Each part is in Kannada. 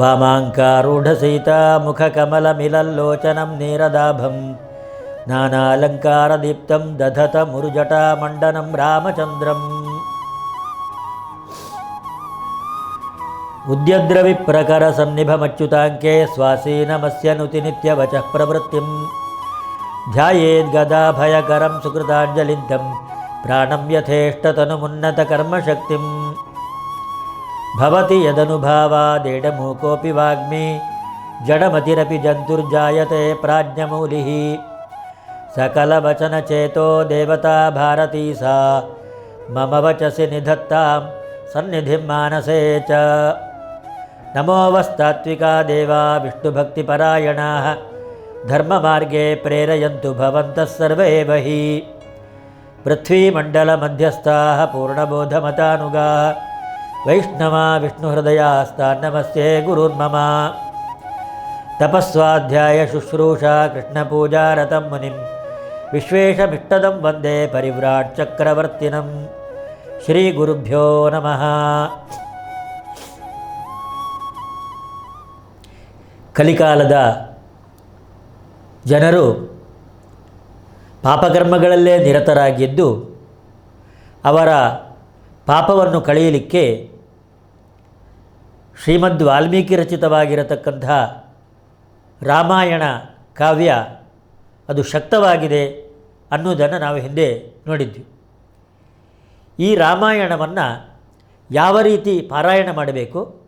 वामाङ्कारूढसीतामुखकमलमिलल्लोचनं नीरदाभं नानालङ्कारदीप्तं दधतमुरुजटामण्डनं रामचन्द्रम् उद्यद्रविप्रकरसन्निभमच्युताङ्के स्वासीनमस्य नुतिनित्यवचः प्रवृत्तिं ध्यायेद्गदाभयकरं सुकृताञ्जलिद्धं प्राणं यथेष्टतनुमुन्नतकर्मशक्तिं भवति यदनुभावादेडमूकोऽपि वाग्मी। जडमतिरपि जन्तुर्जायते प्राज्ञमूलिः। सकलवचनचेतो देवता भारती सा। मम वचसि निधत्तां, सन्निधिं मानसे च। नमो वस्तात्विका देवा, विष्णुभक्तिपरायणाः। धर्ममार्गे प्रेरयन्तु भवन्तः सर्वे एव हि पृथ्वीमण्डलमध्यस्थाः पूर्णबोधमतानुगाः। ವೈಷ್ಣವ ವಿಷ್ಣುಹೃದಯಾಸ್ತ ನಮಸ್ತೆ ಗುರುರ್ಮಮ ತಪಸ್ವಾಧ್ಯಾಯ ಶುಶ್ರೂಷಾ ಕೃಷ್ಣಪೂಜಾ ರಥಂ ಮುನಿಂ. ವಿಶ್ವೇಶಮಿಷ್ಟದಂ ವಂದೇ ಪರಿವ್ರಾಟ್ ಚಕ್ರವರ್ತಿನಂ. ಶ್ರೀ ಗುರುಭ್ಯೋ ನಮಃ. ಕಲಿಕಾಲದ ಜನರು ಪಾಪಕರ್ಮಗಳಲ್ಲೇ ನಿರತರಾಗಿದ್ದು ಅವರ ಪಾಪವನ್ನು ಕಳೆಯಲಿಕ್ಕೆ ಶ್ರೀಮದ್ ವಾಲ್ಮೀಕಿ ರಚಿತವಾಗಿರತಕ್ಕಂಥ ರಾಮಾಯಣ ಕಾವ್ಯ ಅದು ಶಕ್ತವಾಗಿದೆ ಅನ್ನೋದನ್ನು ನಾವು ಹಿಂದೆ ನೋಡಿದ್ವಿ. ಈ ರಾಮಾಯಣವನ್ನು ಯಾವ ರೀತಿ ಪಾರಾಯಣ ಮಾಡಬೇಕು,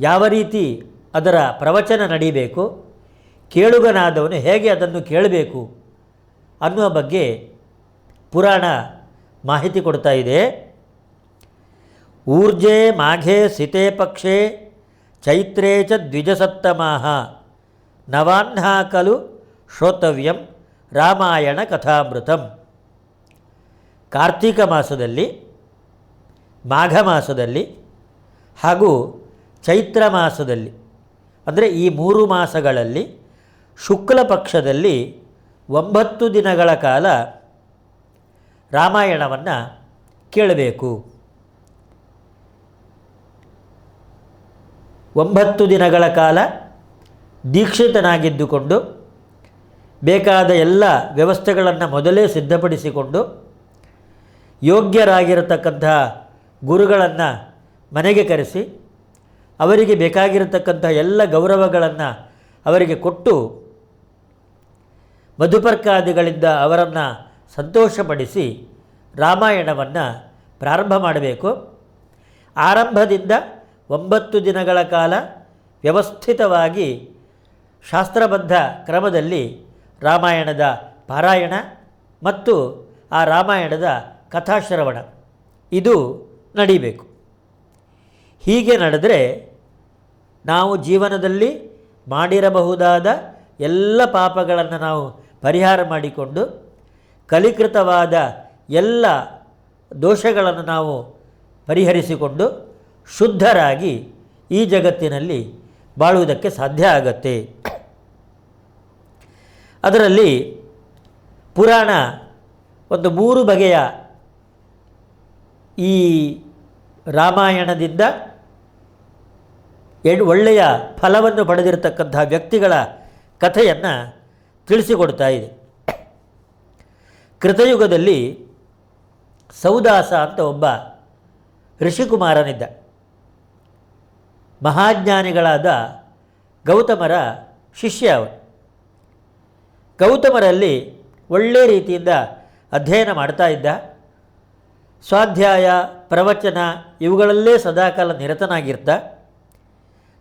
ಯಾವ ರೀತಿ ಅದರ ಪ್ರವಚನ ನಡೀಬೇಕು, ಕೇಳುಗನಾದವನು ಹೇಗೆ ಅದನ್ನು ಕೇಳಬೇಕು ಅನ್ನುವ ಬಗ್ಗೆ ಪುರಾಣ ಮಾಹಿತಿ ಕೊಡ್ತಾ ಇದೆ. ಊರ್ಜೆ ಮಾಘೆ ಸಿತೆ ಪಕ್ಷೆ ಚೈತ್ರೇ ಚ ದ್ವಿಜಸಪ್ತಮಾಹ. ನವಾಹ್ನ ಖಲು ಶ್ರೋತವ್ಯಂ ರಾಮಾಯಣ ಕಥಾಮೃತಂ. ಕಾರ್ತೀಕ ಮಾಸದಲ್ಲಿ, ಮಾಘ ಮಾಸದಲ್ಲಿ ಹಾಗೂ ಚೈತ್ರ ಮಾಸದಲ್ಲಿ, ಅಂದರೆ ಈ ಮೂರು ಮಾಸಗಳಲ್ಲಿ ಶುಕ್ಲ ಪಕ್ಷದಲ್ಲಿ ಒಂಬತ್ತು ದಿನಗಳ ಕಾಲ ರಾಮಾಯಣವನ್ನು ಕೇಳಬೇಕು. ಒಂಬತ್ತು ದಿನಗಳ ಕಾಲ ದೀಕ್ಷಿತನಾಗಿದ್ದುಕೊಂಡು, ಬೇಕಾದ ಎಲ್ಲ ವ್ಯವಸ್ಥೆಗಳನ್ನು ಮೊದಲೇ ಸಿದ್ಧಪಡಿಸಿಕೊಂಡು ಯೋಗ್ಯರಾಗಿರತಕ್ಕಂತಹ ಗುರುಗಳನ್ನು ಮನೆಗೆ ಕರೆಸಿ, ಅವರಿಗೆ ಬೇಕಾಗಿರತಕ್ಕಂಥ ಎಲ್ಲ ಗೌರವಗಳನ್ನು ಅವರಿಗೆ ಕೊಟ್ಟು, ಮಧುಪರ್ಕಾದಿಗಳಿಂದ ಅವರನ್ನು ಸಂತೋಷಪಡಿಸಿ ರಾಮಾಯಣವನ್ನು ಪ್ರಾರಂಭ ಮಾಡಬೇಕು. ಆರಂಭದಿಂದ ಒಂಬತ್ತು ದಿನಗಳ ಕಾಲ ವ್ಯವಸ್ಥಿತವಾಗಿ ಶಾಸ್ತ್ರಬದ್ಧ ಕ್ರಮದಲ್ಲಿ ರಾಮಾಯಣದ ಪಾರಾಯಣ ಮತ್ತು ಆ ರಾಮಾಯಣದ ಕಥಾಶ್ರವಣ. ಇದು ನಡೀಬೇಕು. ಹೀಗೆ ನಡೆದರೆ ನಾವು ಜೀವನದಲ್ಲಿ ಮಾಡಿರಬಹುದಾದ ಎಲ್ಲ ಪಾಪಗಳನ್ನು ನಾವು ಪರಿಹಾರ ಮಾಡಿಕೊಂಡು ಕಲಿಕೃತವಾದ ಎಲ್ಲ ದೋಷಗಳನ್ನು ನಾವು ಪರಿಹರಿಸಿಕೊಂಡು ಶುದ್ಧರಾಗಿ ಈ ಜಗತ್ತಿನಲ್ಲಿ ಬಾಳುವುದಕ್ಕೆ ಸಾಧ್ಯ ಆಗತ್ತೆ. ಅದರಲ್ಲಿ ಪುರಾಣ ಒಂದು ಮೂರು ಬಗೆಯ ಈ ರಾಮಾಯಣದಿಂದ ಎಡ್ ಒಳ್ಳೆಯ ಫಲವನ್ನು ಪಡೆದಿರತಕ್ಕಂತಹ ವ್ಯಕ್ತಿಗಳ ಕಥೆಯನ್ನು ತಿಳಿಸಿಕೊಡ್ತಾ ಇದೆ. ಕೃತಯುಗದಲ್ಲಿ ಸೌದಾಸ ಅಂತ ಒಬ್ಬ ಋಷಿಕುಮಾರನಿದ್ದ. ಮಹಾಜ್ಞಾನಿಗಳಾದ ಗೌತಮರ ಶಿಷ್ಯ ಅವನು. ಗೌತಮರಲ್ಲಿ ಒಳ್ಳೆ ರೀತಿಯಿಂದ ಅಧ್ಯಯನ ಮಾಡ್ತಾ ಇದ್ದ. ಸ್ವಾಧ್ಯಾಯ, ಪ್ರವಚನ ಇವುಗಳಲ್ಲೇ ಸದಾಕಾಲ ನಿರತನಾಗಿರ್ತ.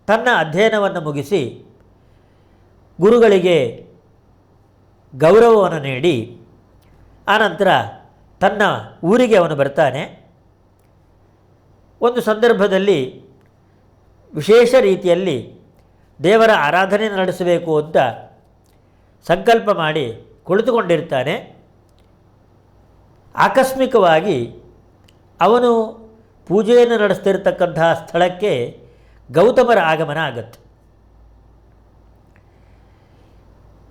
ತನ್ನ ಅಧ್ಯಯನವನ್ನು ಮುಗಿಸಿ ಗುರುಗಳಿಗೆ ಗೌರವವನ್ನು ನೀಡಿ, ಆನಂತರ ತನ್ನ ಊರಿಗೆ ಅವನು ಬರ್ತಾನೆ. ಒಂದು ಸಂದರ್ಭದಲ್ಲಿ ವಿಶೇಷ ರೀತಿಯಲ್ಲಿ ದೇವರ ಆರಾಧನೆ ನಡೆಸಬೇಕು ಅಂತ ಸಂಕಲ್ಪ ಮಾಡಿ ಕುಳಿತುಕೊಂಡಿರ್ತಾನೆ. ಆಕಸ್ಮಿಕವಾಗಿ ಅವನು ಪೂಜೆಯನ್ನು ನಡೆಸ್ತಿರ್ತಕ್ಕಂತಹ ಸ್ಥಳಕ್ಕೆ ಗೌತಮರ ಆಗಮನ ಆಗತ್ತೆ.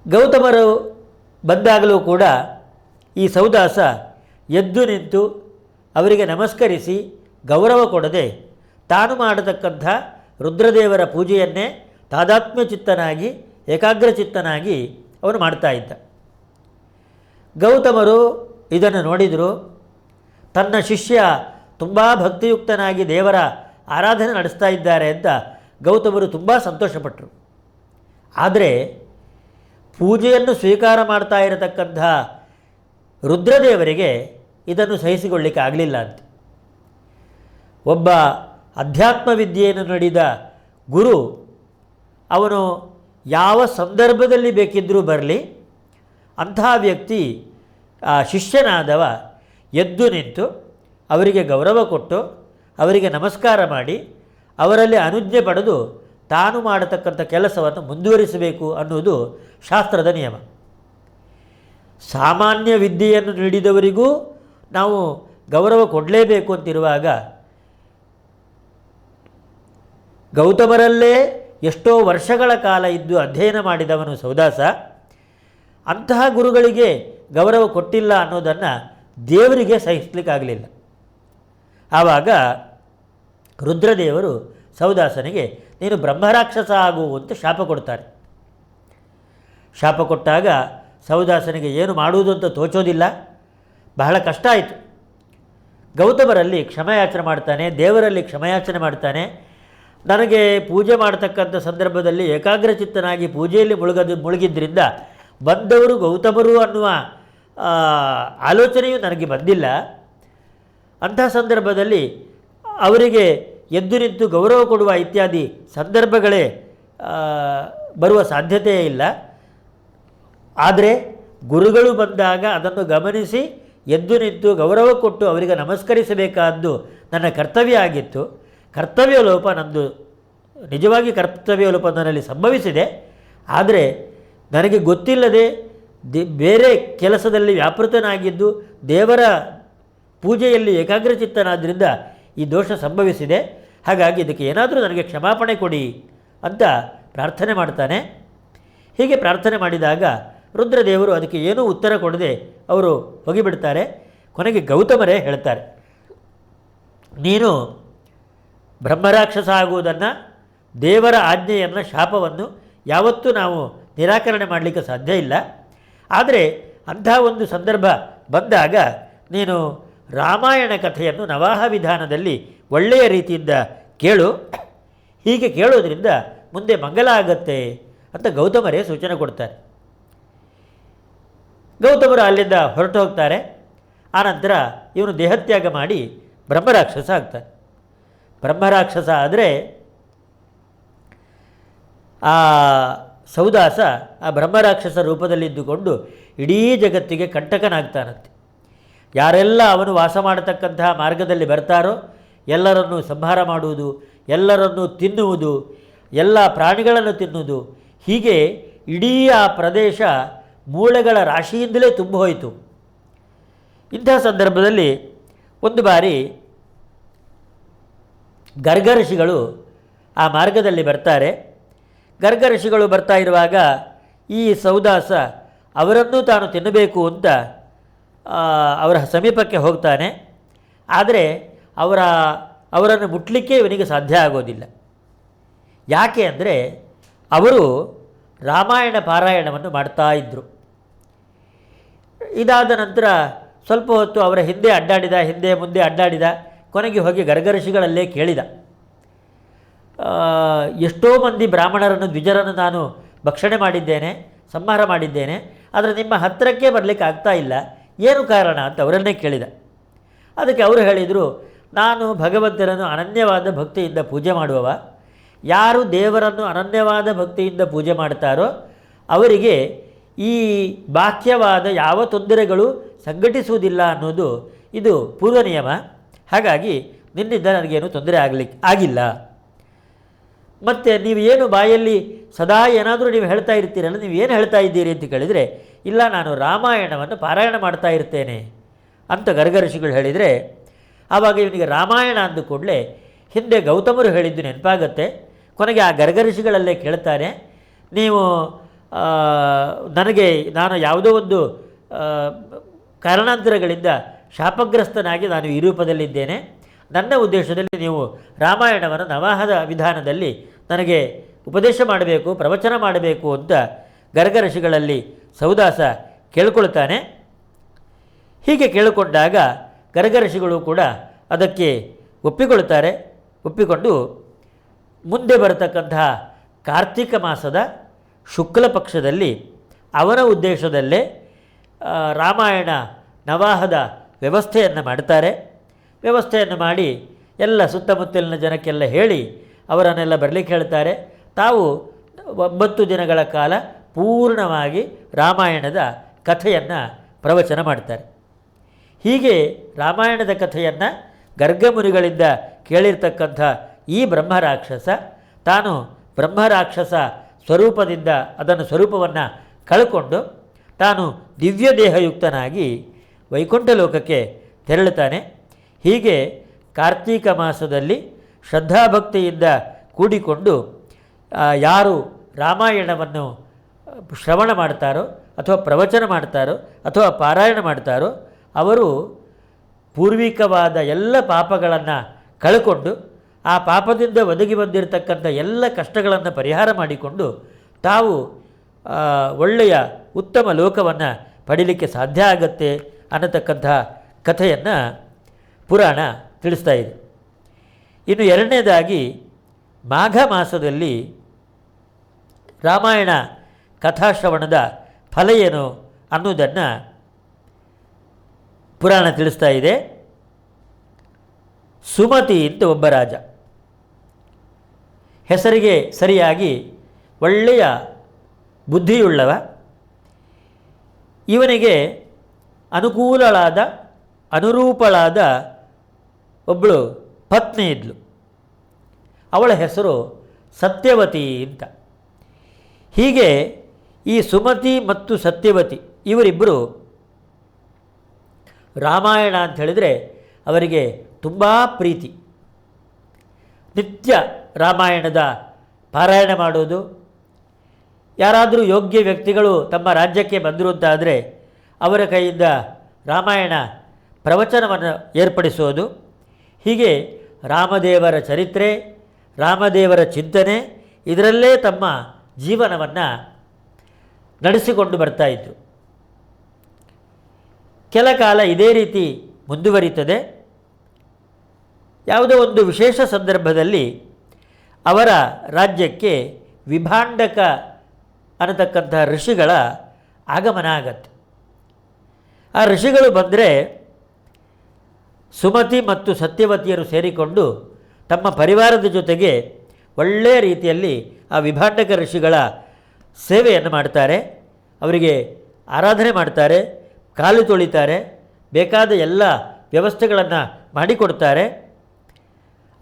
ಗೌತಮರು ಬಂದಾಗಲೂ ಕೂಡ ಈ ಸೌದಾಸ ಎದ್ದು ನಿಂತು ಅವರಿಗೆ ನಮಸ್ಕರಿಸಿ ಗೌರವ ಕೊಡದೆ ತಾನು ಮಾಡತಕ್ಕಂಥ ರುದ್ರದೇವರ ಪೂಜೆಯನ್ನೇ ತಾದಾತ್ಮ್ಯ ಚಿತ್ತನಾಗಿ, ಏಕಾಗ್ರ ಚಿತ್ತನಾಗಿ ಅವನು ಮಾಡ್ತಾ ಇದ್ದ. ಗೌತಮರು ಇದನ್ನು ನೋಡಿದರು. ತನ್ನ ಶಿಷ್ಯ ತುಂಬ ಭಕ್ತಿಯುಕ್ತನಾಗಿ ದೇವರ ಆರಾಧನೆ ನಡೆಸ್ತಾ ಇದ್ದಾರೆ ಅಂತ ಗೌತಮರು ತುಂಬ ಸಂತೋಷಪಟ್ಟರು ಆದರೆ ಪೂಜೆಯನ್ನು ಸ್ವೀಕಾರ ಮಾಡ್ತಾ ಇರತಕ್ಕಂಥ ರುದ್ರದೇವರಿಗೆ ಇದನ್ನು ಸಹಿಸಿಕೊಳ್ಳಿಕ್ಕೆ ಆಗಲಿಲ್ಲ ಅಂತ. ಒಬ್ಬ ಅಧ್ಯಾತ್ಮ ವಿದ್ಯೆಯನ್ನು ನಡೆದ ಗುರು, ಅವನು ಯಾವ ಸಂದರ್ಭದಲ್ಲಿ ಬೇಕಿದ್ದರೂ ಬರಲಿ ಅಂಥ ವ್ಯಕ್ತಿ, ಆ, ಶಿಷ್ಯನಾದವ, ಎದ್ದು ನಿಂತು ಅವರಿಗೆ ಗೌರವ ಕೊಟ್ಟು ಅವರಿಗೆ ನಮಸ್ಕಾರ ಮಾಡಿ ಅವರಲ್ಲಿ ಅನುಜ್ಞೆ ಪಡೆದು ತಾನು ಮಾಡತಕ್ಕಂಥ ಕೆಲಸವನ್ನು ಮುಂದುವರಿಸಬೇಕು ಅನ್ನುವುದು ಶಾಸ್ತ್ರದ ನಿಯಮ. ಸಾಮಾನ್ಯ ವಿದ್ಯೆಯನ್ನು ನೀಡಿದವರಿಗೂ ನಾವು ಗೌರವ ಕೊಡಲೇಬೇಕು ಅಂತಿರುವಾಗ ಗೌತಮರಲ್ಲೇ ಎಷ್ಟೋ ವರ್ಷಗಳ ಕಾಲ ಇದ್ದು ಅಧ್ಯಯನ ಮಾಡಿದವನು ಸೌದಾಸ. ಅಂತಹ ಗುರುಗಳಿಗೆ ಗೌರವ ಕೊಟ್ಟಿಲ್ಲ ಅನ್ನೋದನ್ನು ದೇವರಿಗೆ ಸಹಿಸಲಿಕ್ಕಾಗಲಿಲ್ಲ. ಆವಾಗ ರುದ್ರದೇವರು ಸೌದಾಸನಿಗೆ, ನೀನು ಬ್ರಹ್ಮರಾಕ್ಷಸ ಆಗು ಅಂತ ಶಾಪ ಕೊಡ್ತಾರೆ. ಶಾಪ ಕೊಟ್ಟಾಗ ಸೌದಾಸನಿಗೆ, ಏನು ಮಾಡುವುದು ಅಂತ ತೋಚೋದಿಲ್ಲ. ಬಹಳ ಕಷ್ಟ ಆಯಿತು. ಗೌತಮರಲ್ಲಿ ಕ್ಷಮಯಾಚನೆ ಮಾಡ್ತಾನೆ, ದೇವರಲ್ಲಿ ಕ್ಷಮಯಾಚನೆ ಮಾಡ್ತಾನೆ ನನಗೆ ಪೂಜೆ ಮಾಡ್ತಕ್ಕಂಥ ಸಂದರ್ಭದಲ್ಲಿ ಏಕಾಗ್ರಚಿತ್ತನಾಗಿ ಪೂಜೆಯಲ್ಲಿ ಮುಳುಗದು ಮುಳುಗಿದ್ದರಿಂದ ಬಂದವರು ಗೌತಮರು ಅನ್ನುವ ಆಲೋಚನೆಯು ನನಗೆ ಬಂದಿಲ್ಲ. ಅಂಥ ಸಂದರ್ಭದಲ್ಲಿ ಅವರಿಗೆ ಎದ್ದು ನಿಂತು ಗೌರವ ಕೊಡುವ ಇತ್ಯಾದಿ ಸಂದರ್ಭಗಳೇ ಬರುವ ಸಾಧ್ಯತೆಯೇ ಇಲ್ಲ. ಆದರೆ ಗುರುಗಳು ಬಂದಾಗ ಅದನ್ನು ಗಮನಿಸಿ ಎದ್ದು ನಿಂತು ಗೌರವ ಕೊಟ್ಟು ಅವರಿಗೆ ನಮಸ್ಕರಿಸಬೇಕಾದ್ದು ನನ್ನ ಕರ್ತವ್ಯ ಆಗಿತ್ತು. ಕರ್ತವ್ಯ ಲೋಪ ನಂದು, ನಿಜವಾಗಿ ಕರ್ತವ್ಯ ಲೋಪ ನನ್ನಲ್ಲಿ ಸಂಭವಿಸಿದೆ. ಆದರೆ ನನಗೆ ಗೊತ್ತಿಲ್ಲದೆ ದಿ, ಬೇರೆ ಕೆಲಸದಲ್ಲಿ ವ್ಯಾಪೃತನಾಗಿದ್ದು ದೇವರ ಪೂಜೆಯಲ್ಲಿ ಏಕಾಗ್ರಚಿತ್ತನಾದ್ದರಿಂದ ಈ ದೋಷ ಸಂಭವಿಸಿದೆ. ಹಾಗಾಗಿ ಇದಕ್ಕೆ ಏನಾದರೂ ನನಗೆ ಕ್ಷಮಾಪಣೆ ಕೊಡಿ ಅಂತ ಪ್ರಾರ್ಥನೆ ಮಾಡ್ತಾನೆ. ಹೀಗೆ ಪ್ರಾರ್ಥನೆ ಮಾಡಿದಾಗ ರುದ್ರದೇವರು ಅದಕ್ಕೆ ಏನೂ ಉತ್ತರ ಕೊಡದೆ ಅವರು ಹೋಗಿಬಿಡ್ತಾರೆ. ಕೊನೆಗೆ ಗೌತಮರೇ ಹೇಳ್ತಾರೆ, ನೀನು ಬ್ರಹ್ಮರಾಕ್ಷಸ ಆಗುವುದನ್ನು ದೇವರ ಆಜ್ಞೆಯನ್ನು ಶಾಪವನ್ನು ಯಾವತ್ತೂ ನಾವು ನಿರಾಕರಣೆ ಮಾಡಲಿಕ್ಕೆ ಸಾಧ್ಯ ಇಲ್ಲ. ಆದರೆ ಅಂಥ ಒಂದು ಸಂದರ್ಭ ಬಂದಾಗ ನೀನು ರಾಮಾಯಣ ಕಥೆಯನ್ನು ನವಾಹ ವಿಧಾನದಲ್ಲಿ ಒಳ್ಳೆಯ ರೀತಿಯಿಂದ ಕೇಳು. ಹೀಗೆ ಕೇಳೋದ್ರಿಂದ ಮುಂದೆ ಮಂಗಲ ಆಗತ್ತೆ ಅಂತ ಗೌತಮರೇ ಸೂಚನೆ ಕೊಡ್ತಾರೆ. ಗೌತಮರು ಅಲ್ಲಿಂದ ಹೊರಟು ಹೋಗ್ತಾರೆ ಆನಂತರ ಇವನು ದೇಹತ್ಯಾಗ ಮಾಡಿ ಬ್ರಹ್ಮರಾಕ್ಷಸ ಆಗ್ತಾನೆ. ಬ್ರಹ್ಮರಾಕ್ಷಸ ಆದರೆ ಆ ಸೌದಾಸ ಆ ಬ್ರಹ್ಮರಾಕ್ಷಸ ರೂಪದಲ್ಲಿದ್ದುಕೊಂಡು ಇಡೀ ಜಗತ್ತಿಗೆ ಕಂಟಕನಾಗ್ತಾನಂತೆ. ಯಾರೆಲ್ಲ ಅವನು ವಾಸ ಮಾಡತಕ್ಕಂತಹ ಮಾರ್ಗದಲ್ಲಿ ಬರ್ತಾರೋ ಎಲ್ಲರನ್ನು ಸಂಹಾರ ಮಾಡುವುದು, ಎಲ್ಲರನ್ನು ತಿನ್ನುವುದು, ಎಲ್ಲ ಪ್ರಾಣಿಗಳನ್ನು ತಿನ್ನುವುದು, ಹೀಗೆ ಇಡೀ ಆ ಪ್ರದೇಶ ಮೂಳೆಗಳ ರಾಶಿಯಿಂದಲೇ ತುಂಬ ಹೋಯಿತು ಇಂಥ ಸಂದರ್ಭದಲ್ಲಿ ಒಂದು ಬಾರಿ ಗರ್ಗ ಋಷಿಗಳು ಆ ಮಾರ್ಗದಲ್ಲಿ ಬರ್ತಾರೆ. ಗರ್ಗ ಋಷಿಗಳು ಬರ್ತಾ ಇರುವಾಗ ಈ ಸೌದಾಸ ಅವರನ್ನೂ ತಾನು ತಿನ್ನಬೇಕು ಅಂತ ಅವರ ಸಮೀಪಕ್ಕೆ ಹೋಗ್ತಾನೆ. ಆದರೆ ಅವರ, ಅವರನ್ನು ಮುಟ್ಲಿಕ್ಕೆ ಇವನಿಗೆ ಸಾಧ್ಯ ಆಗೋದಿಲ್ಲ. ಯಾಕೆ ಅಂದರೆ ಅವರು ರಾಮಾಯಣ ಪಾರಾಯಣವನ್ನು ಮಾಡ್ತಾ ಇದ್ದರು ಇದಾದ ನಂತರ ಸ್ವಲ್ಪ ಹೊತ್ತು ಅವರ ಹಿಂದೆ ಅಡ್ಡಾಡಿದ, ಹಿಂದೆ ಮುಂದೆ ಅಡ್ಡಾಡಿದ ಕೊನೆಗೆ ಹೋಗಿ ಗರ್ಗಋಷಿಗಳಲ್ಲೇ ಕೇಳಿದ. ಎಷ್ಟೋ ಮಂದಿ ಬ್ರಾಹ್ಮಣರನ್ನು, ದ್ವಿಜರನ್ನು ನಾನು ಭಕ್ಷಣೆ ಮಾಡಿದ್ದೇನೆ, ಸಂಹಾರ ಮಾಡಿದ್ದೇನೆ, ಆದರೆ ನಿಮ್ಮ ಹತ್ತಿರಕ್ಕೆ ಬರಲಿಕ್ಕೆ ಆಗ್ತಾ ಇಲ್ಲ. ಏನು ಕಾರಣ ಅಂತ ಅವರನ್ನೇ ಕೇಳಿದ. ಅದಕ್ಕೆ ಅವರು ಹೇಳಿದರು, ನಾನು ಭಗವಂತನನ್ನು ಅನನ್ಯವಾದ ಭಕ್ತಿಯಿಂದ ಪೂಜೆ ಮಾಡುವವ. ಯಾರು ದೇವರನ್ನು ಅನನ್ಯವಾದ ಭಕ್ತಿಯಿಂದ ಪೂಜೆ ಮಾಡ್ತಾರೋ, ಅವರಿಗೆ ಈ ಬಾಹ್ಯವಾದ ಯಾವ ತೊಂದರೆಗಳು ಸಂಘಟಿಸುವುದಿಲ್ಲ ಅನ್ನೋದು ಇದು ಪೂರ್ವ ನಿಯಮ. ಹಾಗಾಗಿ ನಿನ್ನಿಂದ ನನಗೇನು ತೊಂದರೆ ಆಗಲಿ ಆಗಿಲ್ಲ. ಮತ್ತು ನೀವು ಏನು ಬಾಯಲ್ಲಿ ಸದಾ ಏನಾದರೂ ನೀವು ಹೇಳ್ತಾ ಇರ್ತೀರಲ್ಲ, ನೀವು ಏನು ಹೇಳ್ತಾ ಇದ್ದೀರಿ ಅಂತ ಕೇಳಿದರೆ, ಇಲ್ಲ, ನಾನು ರಾಮಾಯಣವನ್ನು ಪಾರಾಯಣ ಮಾಡ್ತಾ ಇರ್ತೇನೆ ಅಂತ ಗರ್ಗಋಷಿಗಳು ಹೇಳಿದರೆ, ಆವಾಗ ಇವನಿಗೆ ರಾಮಾಯಣ ಅಂದ ಕೂಡಲೇ ಹಿಂದೆ ಗೌತಮರು ಹೇಳಿದ್ದು ನೆನಪಾಗತ್ತೆ. ಕೊನೆಗೆ ಆ ಗರ್ಗಋಷಿಗಳಲ್ಲೇ ಕೇಳ್ತಾರೆ ನೀವು ನನಗೆ, ನಾನು ಯಾವುದೋ ಒಂದು ಕಾರಣಾಂತರಗಳಿಂದ ಶಾಪಗ್ರಸ್ತನಾಗಿ ನಾನು ಈ ರೂಪದಲ್ಲಿದ್ದೇನೆ. ನನ್ನ ಉದ್ದೇಶದಲ್ಲಿ ನೀವು ರಾಮಾಯಣವನ್ನು ನವಾಹದ ವಿಧಾನದಲ್ಲಿ ನನಗೆ ಉಪದೇಶ ಮಾಡಬೇಕು, ಪ್ರವಚನ ಮಾಡಬೇಕು ಅಂತ ಗರ್ಗಋಷಿಗಳಲ್ಲಿ ಸೌದಾಸ ಕೇಳ್ಕೊಳ್ತಾನೆ. ಹೀಗೆ ಕೇಳಿಕೊಂಡಾಗ ಗರ್ಗಋಷಿಗಳು ಕೂಡ ಅದಕ್ಕೆ ಒಪ್ಪಿಕೊಳ್ತಾರೆ ಒಪ್ಪಿಕೊಂಡು ಮುಂದೆ ಬರತಕ್ಕಂತಹ ಕಾರ್ತಿಕ ಮಾಸದ ಶುಕ್ಲ ಪಕ್ಷದಲ್ಲಿ ಅವರ ಉದ್ದೇಶದಲ್ಲೇ ರಾಮಾಯಣ ನವಾಹದ ವ್ಯವಸ್ಥೆಯನ್ನು ಮಾಡ್ತಾರೆ ವ್ಯವಸ್ಥೆಯನ್ನು ಮಾಡಿ ಎಲ್ಲ ಸುತ್ತಮುತ್ತಲಿನ ಜನಕ್ಕೆಲ್ಲ ಹೇಳಿ ಅವರನ್ನೆಲ್ಲ ಬರಲಿಕ್ಕೆ ಹೇಳ್ತಾರೆ. ತಾವು ಒಂಬತ್ತು ದಿನಗಳ ಕಾಲ ಪೂರ್ಣವಾಗಿ ರಾಮಾಯಣದ ಕಥೆಯನ್ನು ಪ್ರವಚನ ಮಾಡ್ತಾರೆ. ಹೀಗೆ ರಾಮಾಯಣದ ಕಥೆಯನ್ನು ಗರ್ಗಮುನಿಗಳಿಂದ ಕೇಳಿರ್ತಕ್ಕಂಥ ಈ ಬ್ರಹ್ಮರಾಕ್ಷಸ, ತಾನು ಬ್ರಹ್ಮರಾಕ್ಷಸ ಸ್ವರೂಪದಿಂದ ಅದನ್ನು ಸ್ವರೂಪವನ್ನು ಕಳ್ಕೊಂಡು ತಾನು ದಿವ್ಯ ದೇಹಯುಕ್ತನಾಗಿ ವೈಕುಂಠ ಲೋಕಕ್ಕೆ ತೆರಳುತ್ತಾನೆ. ಹೀಗೆ ಕಾರ್ತೀಕ ಮಾಸದಲ್ಲಿ ಶ್ರದ್ಧಾಭಕ್ತಿಯಿಂದ ಕೂಡಿಕೊಂಡು ಯಾರು ರಾಮಾಯಣವನ್ನು ಶ್ರವಣ ಮಾಡ್ತಾರೋ ಅಥವಾ ಪ್ರವಚನ ಮಾಡ್ತಾರೋ ಅಥವಾ ಪಾರಾಯಣ ಮಾಡ್ತಾರೋ, ಅವರು ಪೂರ್ವಿಕವಾದ ಎಲ್ಲ ಪಾಪಗಳನ್ನು ಕಳ್ಕೊಂಡು, ಆ ಪಾಪದಿಂದ ಒದಗಿ ಬಂದಿರತಕ್ಕಂಥ ಎಲ್ಲ ಕಷ್ಟಗಳನ್ನು ಪರಿಹಾರ ಮಾಡಿಕೊಂಡು ತಾವು ಒಳ್ಳೆಯ ಉತ್ತಮ ಲೋಕವನ್ನು ಪಡೀಲಿಕ್ಕೆ ಸಾಧ್ಯ ಆಗತ್ತೆ. ಅನ್ನತಕ್ಕಂತಹ ಕಥೆಯನ್ನು ಪುರಾಣ ತಿಳಿಸ್ತಾ ಇದೆ. ಇನ್ನು ಎರಡನೇದಾಗಿ ಮಾಘ ಮಾಸದಲ್ಲಿ ರಾಮಾಯಣ ಕಥಾಶ್ರವಣದ ಫಲ ಏನು ಅನ್ನೋದನ್ನು ಪುರಾಣ ತಿಳಿಸ್ತಾ ಇದೆ. ಸುಮತಿ ಅಂತ ಒಬ್ಬ ರಾಜ. ಹೆಸರಿಗೆ ಸರಿಯಾಗಿ ಒಳ್ಳೆಯ ಬುದ್ಧಿಯುಳ್ಳವ. ಇವನಿಗೆ ಅನುಕೂಲಳಾದ, ಅನುರೂಪಳಾದ ಒಬ್ಬಳು ಪತ್ನಿ ಇದ್ಲು. ಅವಳ ಹೆಸರು ಸತ್ಯವತಿ ಅಂತ. ಹೀಗೆ ಈ ಸುಮತಿ ಮತ್ತು ಸತ್ಯವತಿ ಇವರಿಬ್ಬರು ರಾಮಾಯಣ ಅಂತ ಹೇಳಿದರೆ ಅವರಿಗೆ ತುಂಬ ಪ್ರೀತಿ. ನಿತ್ಯ ರಾಮಾಯಣದ ಪಾರಾಯಣ ಮಾಡೋದು ಯಾರಾದರೂ ಯೋಗ್ಯ ವ್ಯಕ್ತಿಗಳು ತಮ್ಮ ರಾಜ್ಯಕ್ಕೆ ಬಂದರು ಅವರ ಕೈಯಿಂದ ರಾಮಾಯಣ ಪ್ರವಚನವನ್ನು ಏರ್ಪಡಿಸೋದು ಹೀಗೆ ರಾಮದೇವರ ಚರಿತ್ರೆ, ರಾಮದೇವರ ಚಿಂತನೆ ಇದರಲ್ಲೇ ತಮ್ಮ ಜೀವನವನ್ನು ನಡೆಸಿಕೊಂಡು ಬರ್ತಾ ಇದ್ದರು ಕೆಲ ಕಾಲ ಇದೇ ರೀತಿ ಮುಂದುವರಿತದೆ. ಯಾವುದೋ ಒಂದು ವಿಶೇಷ ಸಂದರ್ಭದಲ್ಲಿ ಅವರ ರಾಜ್ಯಕ್ಕೆ ವಿಭಾಂಡಕ ಅನ್ನತಕ್ಕಂತಹ ಋಷಿಗಳ ಆಗಮನ ಆಗತ್ತೆ. ಆ ಋಷಿಗಳು ಬಂದರೆ ಸುಮತಿ ಮತ್ತು ಸತ್ಯವತಿಯರು ಸೇರಿಕೊಂಡು ತಮ್ಮ ಪರಿವಾರದ ಜೊತೆಗೆ ಒಳ್ಳೆಯ ರೀತಿಯಲ್ಲಿ ಆ ವಿಭಾಂಡಕ ಋಷಿಗಳ ಸೇವೆಯನ್ನು ಮಾಡ್ತಾರೆ. ಅವರಿಗೆ ಆರಾಧನೆ ಮಾಡ್ತಾರೆ, ಕಾಲು ತೊಳಿತಾರೆ, ಬೇಕಾದ ಎಲ್ಲ ವ್ಯವಸ್ಥೆಗಳನ್ನು ಮಾಡಿಕೊಡ್ತಾರೆ.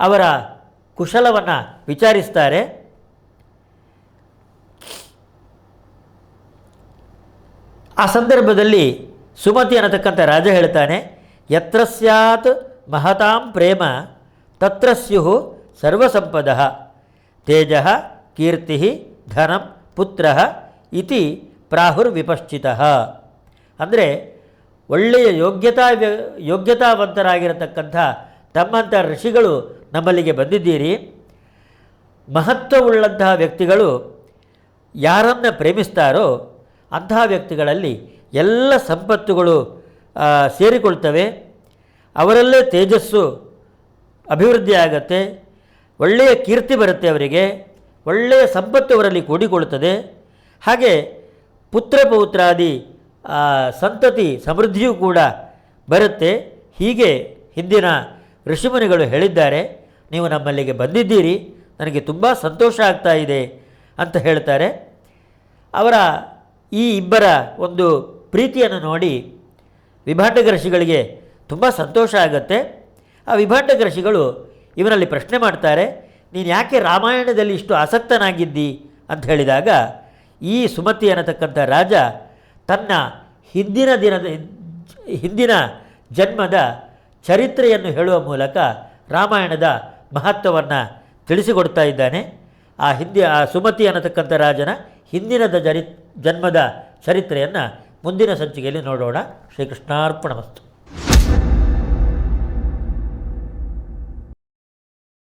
ಅವರ ಕುಶಲವನ್ನು ವಿಚಾರಿಸ್ತಾರೆ. ಆ ಸಂದರ್ಭದಲ್ಲಿ ಸುಮತಿ ಅನ್ನತಕ್ಕಂಥ ರಾಜ ಹೇಳ್ತಾನೆ ಯತ್ರ ಸ್ಯಾತ್ ಮಹತಾಂ ಪ್ರೇಮ ತತ್ರ ಸ್ಯು ಸರ್ವಸಂಪದ, ತೇಜ ಕೀರ್ತಿ ಧನಂ ಪುತ್ರ ಇತಿ ಪ್ರಾಹುರ್ವಿಪಶ್ಚಿತ. ಅಂದರೆ ಒಳ್ಳೆಯ ಯೋಗ್ಯತಾ ಯೋಗ್ಯತಾವಂತರಾಗಿರತಕ್ಕಂಥ ತಮ್ಮಂಥ ಋಷಿಗಳು ನಮ್ಮಲ್ಲಿಗೆ ಬಂದಿದ್ದೀರಿ. ಮಹತ್ವವುಳ್ಳಂತಹ ವ್ಯಕ್ತಿಗಳು ಯಾರನ್ನು ಪ್ರೇಮಿಸ್ತಾರೋ ಅಂತಹ ವ್ಯಕ್ತಿಗಳಲ್ಲಿ ಎಲ್ಲ ಸಂಪತ್ತುಗಳು ಸೇರಿಕೊಳ್ತವೆ. ಅವರಲ್ಲೇ ತೇಜಸ್ಸು ಅಭಿವೃದ್ಧಿ ಆಗತ್ತೆ. ಒಳ್ಳೆಯ ಕೀರ್ತಿ ಬರುತ್ತೆ ಅವರಿಗೆ. ಒಳ್ಳೆಯ ಸಂಪತ್ತು ಅವರಲ್ಲಿ ಕೂಡಿಕೊಳ್ಳುತ್ತದೆ. ಹಾಗೆ ಪುತ್ರ ಪೌತ್ರಾದಿ ಸಂತತಿ ಸಮೃದ್ಧಿಯೂ ಕೂಡ ಬರುತ್ತೆ. ಹೀಗೆ ಹಿಂದಿನ ಋಷಿಮುನಿಗಳು ಹೇಳಿದ್ದಾರೆ. ನೀವು ನಮ್ಮಲ್ಲಿಗೆ ಬಂದಿದ್ದೀರಿ. ನನಗೆ ತುಂಬ ಸಂತೋಷ ಆಗ್ತಾ ಇದೆ ಅಂತ ಹೇಳ್ತಾರೆ. ಅವರ ಈ ಇಬ್ಬರ ಒಂದು ಪ್ರೀತಿಯನ್ನು ನೋಡಿ ವಿಭಾಂಡಕ ಋಷಿಗಳಿಗೆ ತುಂಬ ಸಂತೋಷ ಆಗುತ್ತೆ. ಆ ವಿಭಾಂಡಕ ಋಷಿಗಳು ಇವನಲ್ಲಿ ಪ್ರಶ್ನೆ ಮಾಡ್ತಾರೆ, ನೀನು ಯಾಕೆ ರಾಮಾಯಣದಲ್ಲಿ ಇಷ್ಟು ಆಸಕ್ತನಾಗಿದ್ದಿ? ಅಂತ ಹೇಳಿದಾಗ, ಈ ಸುಮತಿ ಅನ್ನತಕ್ಕಂಥ ರಾಜ ತನ್ನ ಹಿಂದಿನ ದಿನದ ಹಿಂದಿನ ಜನ್ಮದ ಚರಿತ್ರೆಯನ್ನು ಹೇಳುವ ಮೂಲಕ ರಾಮಾಯಣದ ಮಹತ್ವವನ್ನು ತಿಳಿಸಿಕೊಡ್ತಾ ಇದ್ದಾನೆ. ಆ ಹಿಂದಿ, ಆ ಸುಮತಿ ಅನ್ನತಕ್ಕಂಥ ರಾಜನ ಹಿಂದಿನದ ಜರಿ, ಜನ್ಮದ ಚರಿತ್ರೆಯನ್ನು ಮುಂದಿನ ಸಂಚಿಕೆಯಲ್ಲಿ ನೋಡೋಣ. ಶ್ರೀಕೃಷ್ಣಾರ್ಪಣಮಸ್ತು.